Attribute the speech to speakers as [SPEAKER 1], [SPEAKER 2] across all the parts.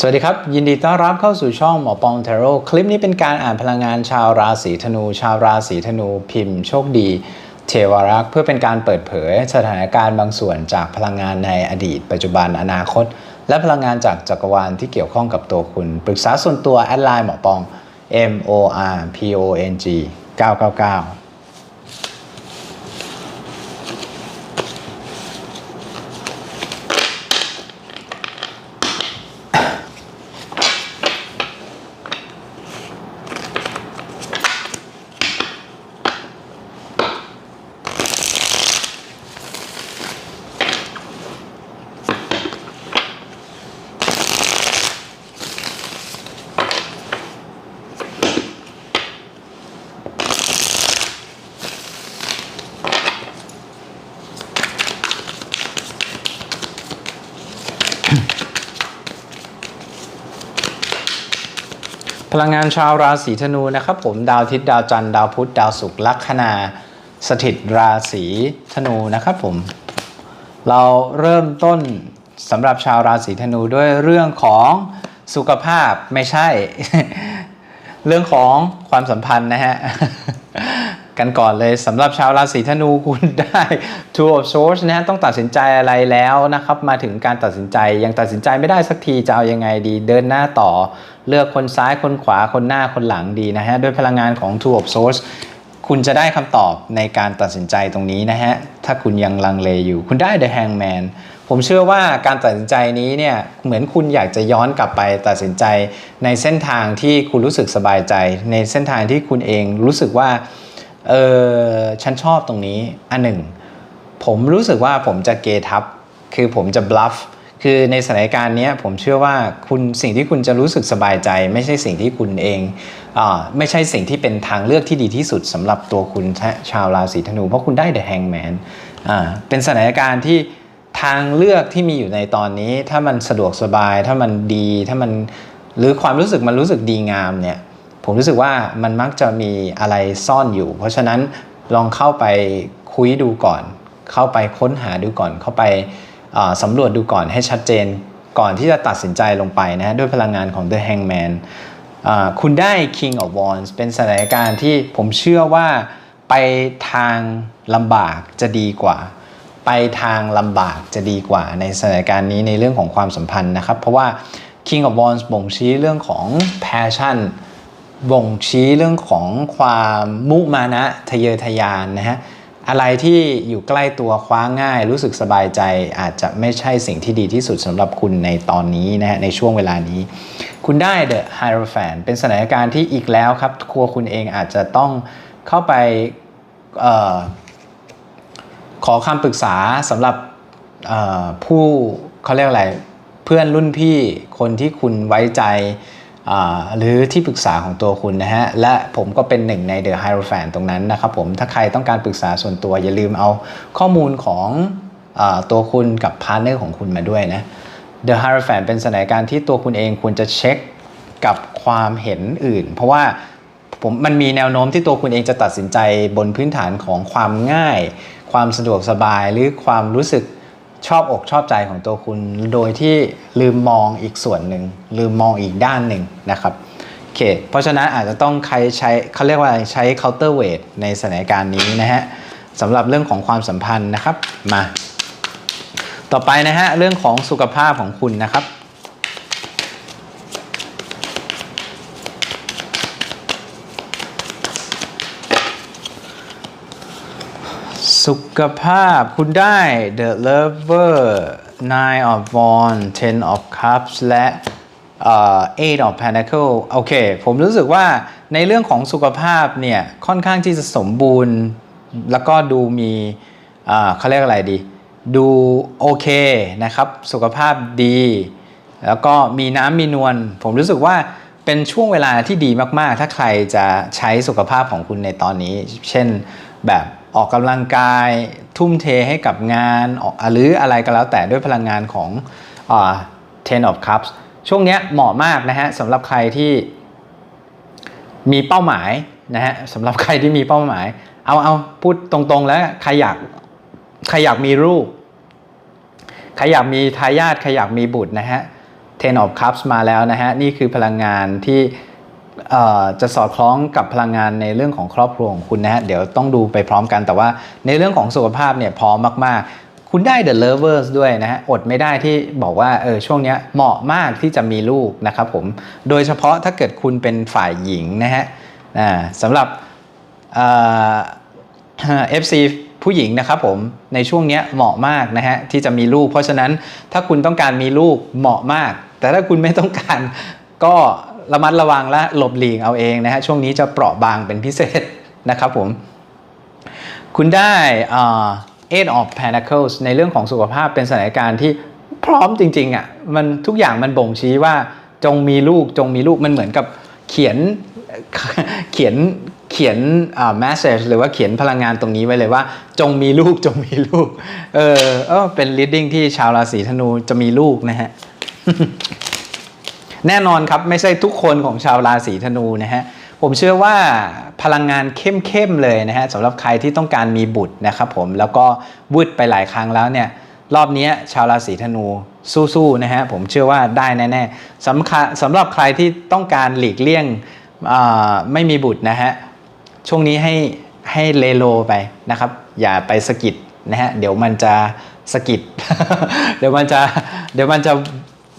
[SPEAKER 1] สวัสดีครับ ยินดีต้อนรับเข้าสู่ช่องหมอปองเทโร่คลิปนี้เป็นการอ่านพลังงานชาวราศีธนู ชาวราศีธนู พิมพ์ โชคดี เทวรักษ์เพื่อเป็นการเปิดเผย สถานการณ์บางส่วนจากพลังงานในอดีต ปัจจุบันอนาคต และพลังงานจากจักรวาลที่เกี่ยวข้องกับตัวคุณ ปรึกษาส่วนตัวแอดไลน์หมอปอง M O R P O N G 999 พลังงานชาวราศีธนูนะครับผมดาวอาทิตย์ดาวจันทร์ดาวพุธดาวศุกร์ลัคนา สถิตราศีธนูนะครับผม เราเริ่มต้นสำหรับชาวราศีธนูด้วยเรื่องของสุขภาพไม่ใช่ เรื่องของความสัมพันธ์นะฮะ กันก่อนเลยสำหรับชาวราศีธนูคุณได้ Two of Swords นะฮะต้องตัดสินใจอะไรแล้วนะครับ มาถึงการตัดสินใจยังตัดสินใจไม่ได้สักทีจะเอายังไงดี เดินหน้าต่อ เลือกคนซ้ายคนขวาคนหน้าคนหลังดีนะฮะด้วยพลังงานของ Two of Swords คุณจะได้คำตอบในการตัดสินใจตรงนี้นะฮะ ถ้าคุณยังลังเลอยู่ คุณได้ The Hangman ผมเชื่อว่าการตัดสินใจนี้เนี่ยเหมือนคุณอยากจะย้อนกลับไปตัดสินใจในเส้นทางที่คุณรู้สึกสบายใจ ในเส้นทางที่คุณเองรู้สึกว่า เออฉันชอบตรงนี้อันหนึ่ง ผมรู้สึกว่าผมจะเกทับ คือผมจะบลัฟคือในสถานการณ์นี้ผมเชื่อว่าคุณสิ่งที่คุณจะรู้สึกสบายใจ ไม่ใช่สิ่งที่คุณเองอาไม่ใช่สิ่งที่เป็นทางเลือกที่ดีที่สุดสำหรับตัวคุณชาวราศีธนู เพราะคุณได้ The Hangman อ่าเป็นสถานการณ์ที่ทางเลือกที่มีอยู่ในตอนนี้ ถ้ามันสะดวกสบาย ถ้ามันดี ถ้ามันหรือความรู้สึกมันรู้สึกดีงามเนี่ย ผมรู้สึกว่ามันมักจะมีอะไรซ่อนอยู่ เพราะฉะนั้นลองเข้าไปคุยดูก่อน เข้าไปค้นหาดูก่อน เข้าไปสำรวจดูก่อนให้ชัดเจน ก่อนที่จะตัดสินใจลงไปนะด้วยพลังงานของ The Hangman คุณได้ King of Wands เป็นสถานการณ์ที่ผมเชื่อว่าไปทางลำบากจะดีกว่า ไปทางลำบากจะดีกว่า ในสถานการณ์นี้ในเรื่องของความสัมพันธ์นะครับ เพราะว่า King of Wands บ่งชี้เรื่องของ passion บ่งชี้เรื่องของความมุมานะทะเยอทะยานนะฮะอะไรที่อยู่ใกล้ตัวคว้าง่าย รู้สึกสบายใจอาจจะไม่ใช่สิ่งที่ดีที่สุดสำหรับคุณในตอนนี้นะฮะในช่วงเวลานี้ คุณได้ The Hierophant เป็นสถานการณ์ที่อีกแล้วครับครัวคุณเองอาจจะต้องเข้าไปออขอคำปรึกษาสำหรับผู้เขาเรียกอะไร เพื่อนรุ่นพี่คนที่คุณไว้ใจ หรือที่ปรึกษาของตัวคุณนะฮะ และผมก็เป็นหนึ่งใน The Hierophant ตรงนั้นนะครับผมถ้าใครต้องการปรึกษาส่วนตัวอย่าลืมเอาข้อมูลของอตัวคุณกับพาร์ทเนอร์ของคุณมาด้วยนะ The Hierophant เป็นสถานการณ์ที่ตัวคุณเองควรจะเช็คกับความเห็นอื่น เพราะว่าผมมันมีแนวโน้มที่ตัวคุณเองจะตัดสินใจบนพื้นฐานของความง่าย ความสะดวกสบายหรือความรู้สึก ชอบอกชอบใจของตัวคุณ โดยที่ลืมมองอีกส่วนหนึ่งลืมมองอีกด้านหนึ่งนะครับโอเคเพราะฉะนั้นอาจจะต้องใครใช้เขาเรียกว่าใช้ counter weight ในสถานการณ์นี้นะฮะสำหรับเรื่องของความสัมพันธ์นะครับมา ต่อไปนะฮะเรื่องของสุขภาพของคุณนะครับ สุขภาพคุณได้ The Lover Nine of Wands Ten of Cups และ Eight of Pentacles โอเค ผมรู้สึกว่าในเรื่องของสุขภาพเนี่ย ค่อนข้างที่จะสมบูรณ์ แล้วก็ดูมีเขาเรียกอะไรดี ดูโอเคนะครับ สุขภาพดี แล้วก็มีน้ำมีนวลผมรู้สึกว่าเป็นช่วงเวลาที่ดีมาก ๆ ถ้าใครจะใช้สุขภาพของคุณในตอนนี้ เช่นแบบ ออกกำลังกายทุ่มเทให้กับงานหรืออะไรก็แล้วแต่ด้วยพลังงานของอ่า Ten of Cups ช่วงนี้เหมาะมากนะฮะสำหรับใครที่มีเป้าหมายนะฮะสำหรับใครที่มีเป้าหมาย เอาเอาพูดตรงๆแล้วใครอยากใครอยากมีลูกใครอยากมีทายาทใครอยากมีบุตรนะฮะ Ten of Cups มาแล้วนะฮะนี่คือพลังงานที่ จะสอดคล้องกับพลังงานในเรื่องของครอบครัวของคุณนะฮะเดี๋ยวต้องดูไปพร้อมกันแต่ว่าในเรื่องของสุขภาพเนี่ยพร้อมมาก ๆคุณได้ The Lovers ด้วยนะฮะ อดไม่ได้ที่บอกว่าเออช่วงนี้เหมาะมากที่จะมีลูกนะครับผม โดยเฉพาะถ้าเกิดคุณเป็นฝ่ายหญิงนะฮะสำหรับเอ่อ FC ผู้หญิงนะครับผม ในช่วงนี้เหมาะมากนะฮะที่จะมีลูก เพราะฉะนั้นถ้าคุณต้องการมีลูกเหมาะมาก แต่ถ้าคุณไม่ต้องการก็ ระมัดระวังและหลบหลีกเอาเองนะฮะช่วงนี้จะเปราะบางเป็นพิเศษนะครับผม คุณได้อ่า Eight of Pentacles ในเรื่องของสุขภาพเป็นสถานการณ์ที่พร้อมจริงๆอะมันทุกอย่างมันบ่งชี้ว่าจงมีลูกจงมีลูกมันเหมือนกับเขียนเขียนเขียนอ่า message หรือว่าเขียนพลังงานตรงนี้ไว้เลยว่า จงมีลูกจงมีลูก เออเออเป็น reading ที่ชาวราศีธนูจะมีลูกนะฮะ แน่นอนครับไม่ใช่ทุกคนของชาวราศีธนูนะฮะผมเชื่อว่าพลังงานเข้มๆเลยนะฮะสำหรับใครที่ต้องการมีบุตรนะครับผมแล้วก็บุตรไปหลายครั้งแล้วเนี่ยรอบนี้ชาวราศีธนูสู้ๆนะฮะผมเชื่อว่าได้แน่ๆสำคัญสำหรับใครที่ต้องการหลีกเลี่ยงไม่มีบุตรนะฮะช่วงนี้ให้ให้เลโลไปนะครับ อย่าไปสกิดนะฮะเดี๋ยวมันจะสกิดเดี๋ยวมันจะเดี๋ยวมันจะ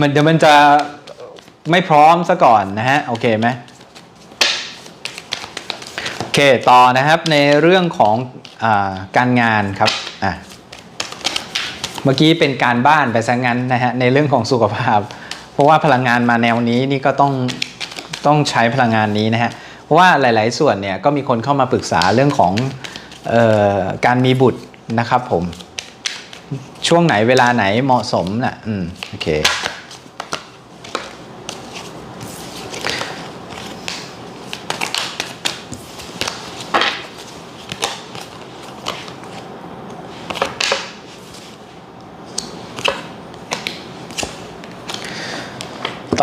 [SPEAKER 1] มันเดี๋ยวมันจะ ไม่พร้อมซะก่อนนะฮะโอเคไหมโอเคต่อนะครับในเรื่องของอการงานครับอะเมื่อกี้เป็นการบ้านไปซะงั้นนะฮะในเรื่องของสุขภาพ เพราะว่าพลังงานมาแนวนี้นี่ก็ต้องต้องใช้พลังงานนี้นะฮะเพราะว่าหลาย ๆ ส่วนเนี่ยก็มีคนเข้ามาปรึกษาเรื่องของออการมีบุตรนะครับผมช่วงไหนเวลาไหนเหมาะสมนะอืมโอเค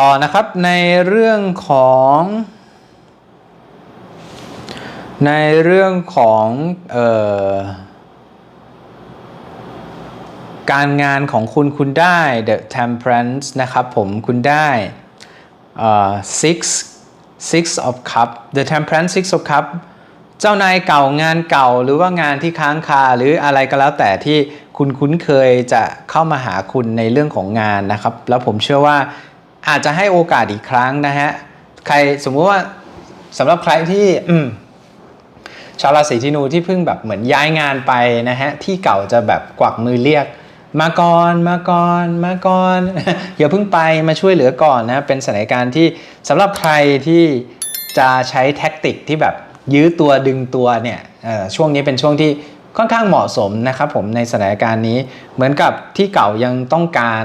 [SPEAKER 1] ต่อนะครับในเรื่องของ ในเรื่องของออการงานของคุณคุณได้ The Temperance นะครับผมคุณได้ six six of cup The Temperance six of cup เจ้านายเก่างานเก่าหรือว่างานที่ค้างคาหรืออะไรก็แล้วแต่ที่คุณคุ้นเคยจะเข้ามาหาคุณในเรื่องของงานนะครับ แล้วผมเชื่อว่า อาจจะให้โอกาสอีกครั้งนะฮะใครสมมุติว่าสำหรับใครที่อืมชาวราศีธนูที่เพิ่งแบบเหมือนย้ายงานไปนะฮะที่เก่าจะแบบกวักมือเรียก มาก่อนมาก่อนมาก่อนอย่าเพิ่งไปมาช่วยเหลือก่อนนะเป็นสถานการณ์ที่สำหรับใครที่จะใช้แท็กติกที่แบบยื้อตัวดึงตัวเนี่ยช่วงนี้เป็นช่วงที่ค่อนข้างเหมาะสมนะครับผมในสถานการณ์นี้เหมือนกับที่เก่ายังต้องการ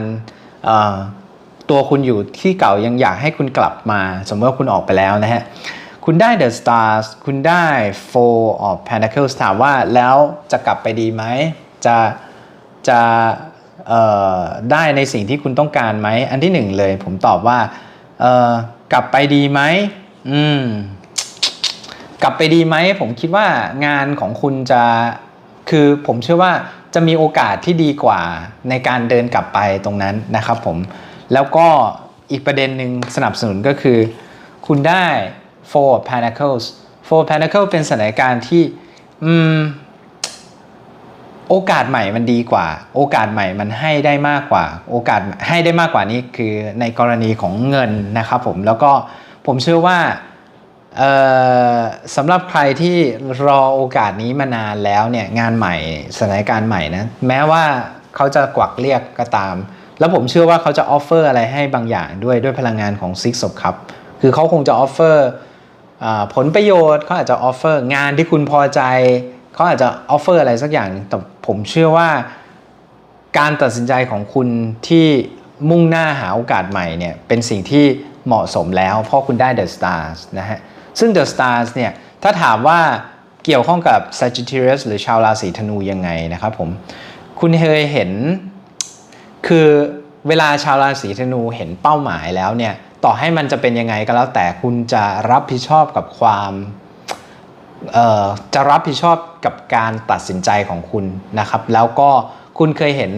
[SPEAKER 1] ตัวคุณอยู่ที่เก่ายังอยากให้คุณกลับมา สมมติว่าคุณออกไปแล้วนะฮะ คุณได้ The Stars คุณได้ Four of Pentacles ถามว่าแล้วจะกลับไปดีไหม จะจะได้ในสิ่งที่คุณต้องการไหม อันที่หนึ่งเลยผมตอบว่า กลับไปดีไหมอืมกลับไปดีไหม ผมคิดว่างานของคุณจะคือผมเชื่อว่าจะมีโอกาสที่ดีกว่าในการเดินกลับไปตรงนั้นนะครับผม แล้วก็อีกประเด็นหนึ่งสนับสนุนก็คือ คุณได้ Four Pentacles Four Pentacles เป็นสถานการณ์ที่อืมโอกาสใหม่มันดีกว่า โอกาสใหม่มันให้ได้มากกว่า โอกาสให้ได้มากกว่านี้คือในกรณีของเงินนะครับผมแล้วก็ผมเชื่อว่าสำหรับใครที่รอโอกาสนี้มานานแล้วเนี่ยงานใหม่สถานการณ์ใหม่นะแม้ว่าเขาจะกวักเรียกก็ตาม แล้วผมเชื่อว่าเขาจะออฟเฟอร์อะไรให้บางอย่างด้วยด้วยพลังงานของ Six of Cup คือเขาคงจะออฟเฟอร์ผลประโยชน์เขาอาจจะออฟเฟอร์งานที่คุณพอใจเขาอาจจะออฟเฟอร์อะไรสักอย่างหนึ่งแต่ผมเชื่อว่าการตัดสินใจของคุณที่มุ่งหน้าหาโอกาสใหม่เนี่ยเป็นสิ่งที่เหมาะสมแล้ว เพราะคุณได้ The Stars นะฮะซึ่ง The Stars เนี่ยถ้าถามว่าเกี่ยวข้องกับ Sagittarius หรือชาวราศีธนูยังไงนะครับผม คุณเคยเห็น คือเวลาชาวราศีธนูเห็นเป้าหมายแล้วเนี่ยต่อให้มันจะเป็นยังไงก็แล้วแต่คุณจะรับผิดชอบกับความจะรับผิดชอบกับการตัดสินใจของคุณนะครับ แล้วก็คุณเคยเห็น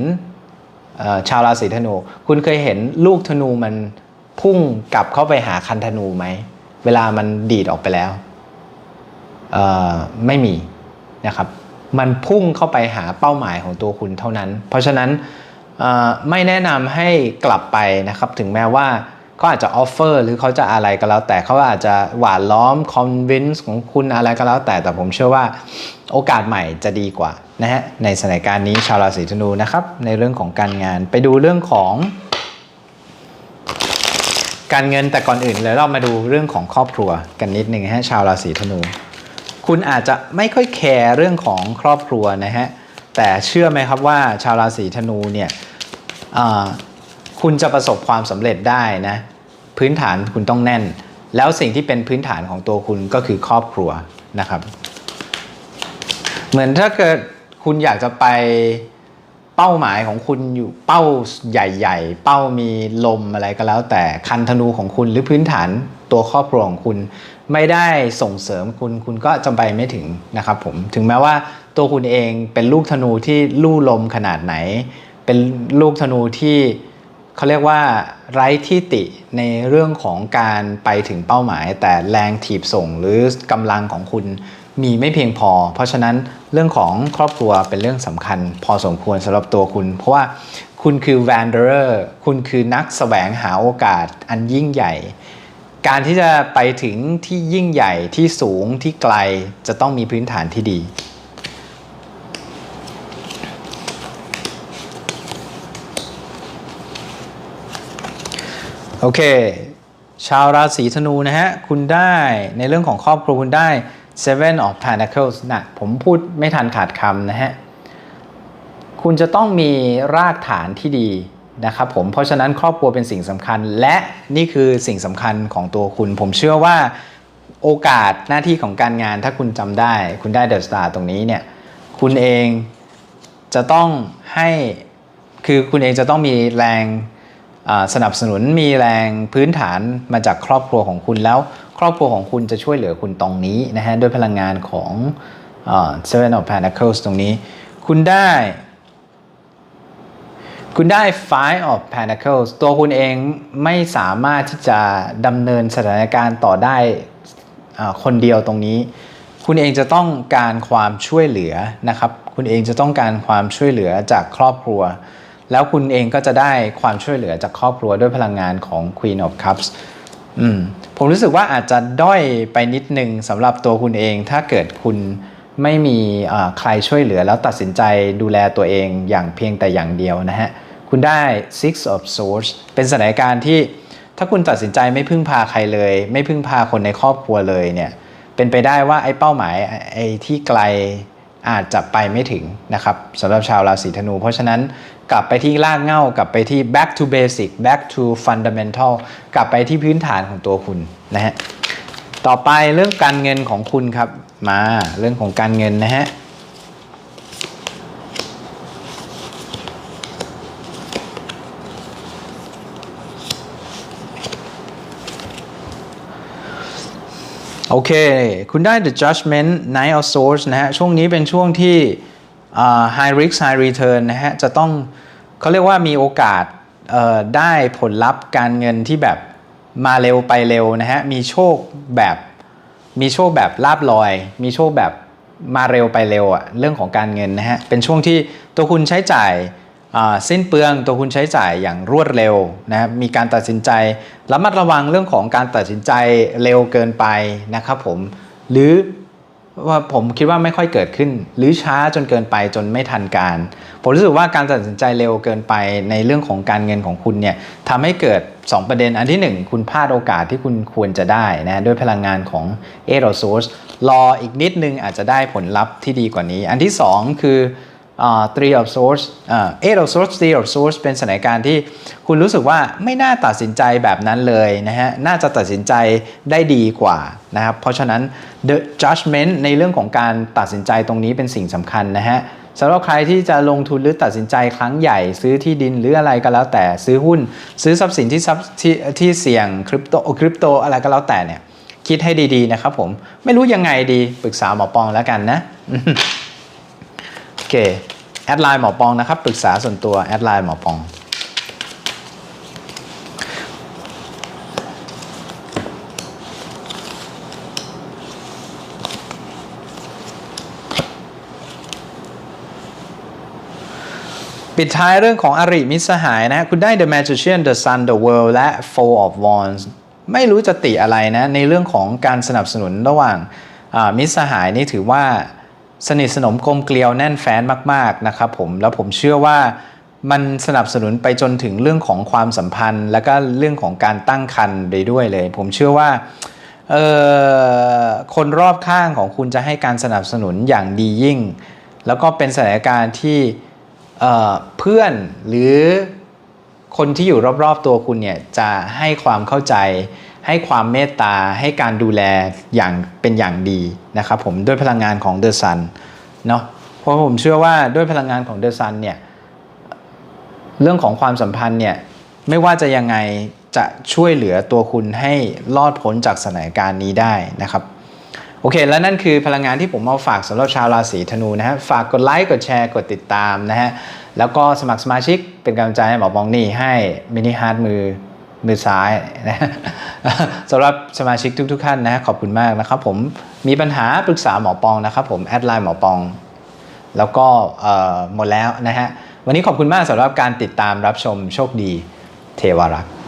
[SPEAKER 1] ชาวราศีธนู คุณเคยเห็นลูกธนูมันพุ่งกลับเข้าไปหาคันธนูไหม เวลามันดีดออกไปแล้วไม่มีนะครับ มันพุ่งเข้าไปหาเป้าหมายของตัวคุณเท่านั้น เพราะฉะนั้น ไม่แนะนำให้กลับไปนะครับ ถึงแม้ว่าเขาอาจจะออฟเฟอร์หรือเขาจะอะไรก็แล้ว แต่เขาอาจจะหวานล้อมคอนวินส์ของคุณอะไรก็แล้ว แต่แต่ผมเชื่อว่าโอกาสใหม่จะดีกว่านะฮะในสถานการณ์นี้ชาวราศีธนูนะครับ ในเรื่องของการงานไปดูเรื่องของ การเงินแต่ก่อนอื่นเลยเรามาดูเรื่องของครอบครัวกันนิดหนึ่งฮะชาวราศีธนู คุณอาจจะไม่ค่อยแคร์เรื่องของครอบครัวนะฮะแต่เชื่อไหมครับว่าชาวราศีธนูเนี่ย คุณจะประสบความสำเร็จได้นะพื้นฐานคุณต้องแน่น แล้วสิ่งที่เป็นพื้นฐานของตัวคุณก็คือครอบครัวนะครับ เหมือนถ้าเกิดคุณอยากจะไปเป้าหมายของคุณอยู่เป้าใหญ่ ๆ เป้ามีลมอะไรก็แล้ว แต่คันธนูของคุณหรือพื้นฐานตัวครอบครัวของคุณไม่ได้ส่งเสริมคุณคุณก็จะไปไม่ถึงนะครับผมถึงแม้ว่าตัวคุณเองเป็นลูกธนูที่ลู่ลมขนาดไหน เป็นลูกธนูที่เขาเรียกว่าไร้ที่ติในเรื่องของการไปถึงเป้าหมาย แต่แรงถีบส่งหรือกำลังของคุณมีไม่เพียงพอ เพราะฉะนั้นเรื่องของครอบครัวเป็นเรื่องสำคัญ พอสมควรสำหรับตัวคุณ เพราะว่าคุณคือ wanderer คุณคือนักแสวงหาโอกาสอันยิ่งใหญ่ การที่จะไปถึงที่ยิ่งใหญ่ที่สูงที่ไกลจะต้องมีพื้นฐานที่ดี โอเค ชาวราศีธนูนะฮะ คุณได้ในเรื่องของครอบครัวคุณได้ Seven of Pentacles นะผมพูดไม่ทันขาดคำนะฮะ คุณจะต้องมีรากฐานที่ดีนะครับผม เพราะฉะนั้นครอบครัวเป็นสิ่งสำคัญ และนี่คือสิ่งสำคัญของตัวคุณ ผมเชื่อว่าโอกาสหน้าที่ของการงานถ้าคุณจำได้ คุณได้เดอะสตาร์ตรงนี้เนี่ย คุณเองจะต้องให้คือคุณเองจะต้องมีแรง สนับสนุนมีแรงพื้นฐานมาจากครอบครัวของคุณแล้ว ครอบครัวของคุณจะช่วยเหลือคุณตรงนี้นะฮะด้วยพลังงานของ Seven of Pentacles ตรงนี้ คุณได้ คุณได้ Five of Pentacles ตัวคุณเองไม่สามารถที่จะดำเนินสถานการณ์ต่อได้คนเดียวตรงนี้ คุณเองจะต้องการความช่วยเหลือนะครับ คุณเองจะต้องการความช่วยเหลือจากครอบครัว แล้วคุณเองก็จะได้ความช่วยเหลือจากครอบครัวด้วยพลังงานของ Queen of Cups อืมผมรู้สึกว่าอาจจะด้อยไปนิดนึงสำหรับตัวคุณเอง ถ้าเกิดคุณไม่มีใครช่วยเหลือแล้วตัดสินใจดูแลตัวเองอย่างเพียงแต่อย่างเดียวนะฮะ คุณได้ Six of Swords เป็นสถานการณ์ที่ถ้าคุณตัดสินใจไม่พึ่งพาใครเลย ไม่พึ่งพาคนในครอบครัวเลยเนี่ยเป็นไปได้ว่าไอ้เป้าหมายไอ้ที่ไกล อาจจะไปไม่ถึงนะครับสำหรับชาวราศีธนู เพราะฉะนั้นกลับไปที่รากเหง้ากลับไปที่ back to basic back to fundamental กลับไปที่พื้นฐานของตัวคุณนะฮะต่อไปเรื่องการเงินของคุณครับมาเรื่องของการเงินนะฮะ โอเค คุณได้ The Judgment Night of Swords นะฮะ ช่วงนี้เป็นช่วงที่ High Risk High Return นะฮะ จะต้องเขาเรียกว่ามีโอกาสได้ผลลัพธ์การเงินที่แบบมาเร็วไปเร็วนะฮะ มีโชคแบบ มีโชคแบบลาบลอย มีโชคแบบมาเร็วไปเร็วอะเรื่องของการเงินนะฮะ เป็นช่วงที่ตัวคุณใช้จ่าย สิ้นเปลืองตัวคุณใช้จ่ายอย่างรวดเร็วนะครับมีการตัดสินใจระมัดระวังเรื่องของการตัดสินใจเร็วเกินไปนะครับผมหรือว่าผมคิดว่าไม่ค่อยเกิดขึ้น หรือช้าจนเกินไปจนไม่ทันการ ผมรู้สึกว่าการตัดสินใจเร็วเกินไปในเรื่องของการเงินของคุณเนี่ยทำให้เกิด 2 ประเด็นอันที่ 1 คุณพลาดโอกาสที่คุณควรจะได้นะด้วยพลังงานของ a r o s o u r c e รออีกนิดนึงอาจจะได้ผลลัพธ์ที่ดีกว่านี้ อันที่ 2 คือ three of swords อ่า eight of swords three of swords เป็นสถานการณ์ที่คุณรู้สึกว่าไม่น่าตัดสินใจแบบนั้นเลยนะฮะ น่าจะตัดสินใจได้ดีกว่านะครับ เพราะฉะนั้น the judgment ในเรื่องของการตัดสินใจตรงนี้เป็นสิ่งสำคัญนะฮะสำหรับใครที่จะลงทุนหรือตัดสินใจครั้งใหญ่ ซื้อที่ดินหรืออะไรก็แล้วแต่ซื้อหุ้น ซื้อทรัพย์สินที่ทรัพย์ที่ที่เสี่ยงคริปโตคริปโตอะไรก็แล้วแต่เนี่ยคิดให้ดีๆนะครับผมไม่รู้ยังไงดีปรึกษาหมอปองแล้วกันนะโอเค แอดไลน์หมอปองนะครับปรึกษาส่วนตัวแอดไลน์หมอปองปิดท้ายเรื่องของอริมิสหายนะ คุณได้ The Magician The Sun The World และ Four of Wands ไม่รู้จะติอะไรนะ ในเรื่องของการสนับสนุนระหว่างมิสหายนี่ถือว่า สนิทสนมกลมเกลียวแน่นแฟ้นมากๆนะครับผมแล้วผมเชื่อว่ามันสนับสนุนไปจนถึงเรื่องของความสัมพันธ์ แล้วก็เรื่องของการตั้งครรภ์ไปด้วยเลย ผมเชื่อว่าคนรอบข้างของคุณจะให้การสนับสนุนอย่างดียิ่ง แล้วก็เป็นสถานการณ์ที่เพื่อนหรือคนที่อยู่รอบๆตัวคุณเนี่ยจะให้ความเข้าใจ ให้ความเมตตาให้การดูแลอย่างเป็นอย่างดีนะครับผมด้วยพลังงานของเดอะซันเนาะเพราะผมเชื่อว่าด้วยพลังงานของเดอะซันเนี่ยเรื่องของความสัมพันธ์เนี่ยไม่ว่าจะยังไงจะช่วยเหลือตัวคุณให้รอดพ้นจากสถานการณ์นี้ได้นะครับโอเค แล้วนั่นคือพลังงานที่ผมเอาฝากสำหรับชาวราศีธนูนะฮะ ฝากกดไลค์ กดแชร์ กดติดตามนะฮะ แล้วก็สมัครสมาชิกเป็นกำลังใจให้หมอบองนี่ให้มินิฮาร์ดมือ มือซ้ายนะสำหรับสมาชิกทุกๆท่านนะขอบคุณมากนะครับผมมีปัญหาปรึกษาหมอปองนะครับผมแอดไลน์หมอปอง แล้วก็หมดแล้วนะฮะวันนี้ขอบคุณมากสำหรับการติดตามรับชมโชคดีเทวรักษ์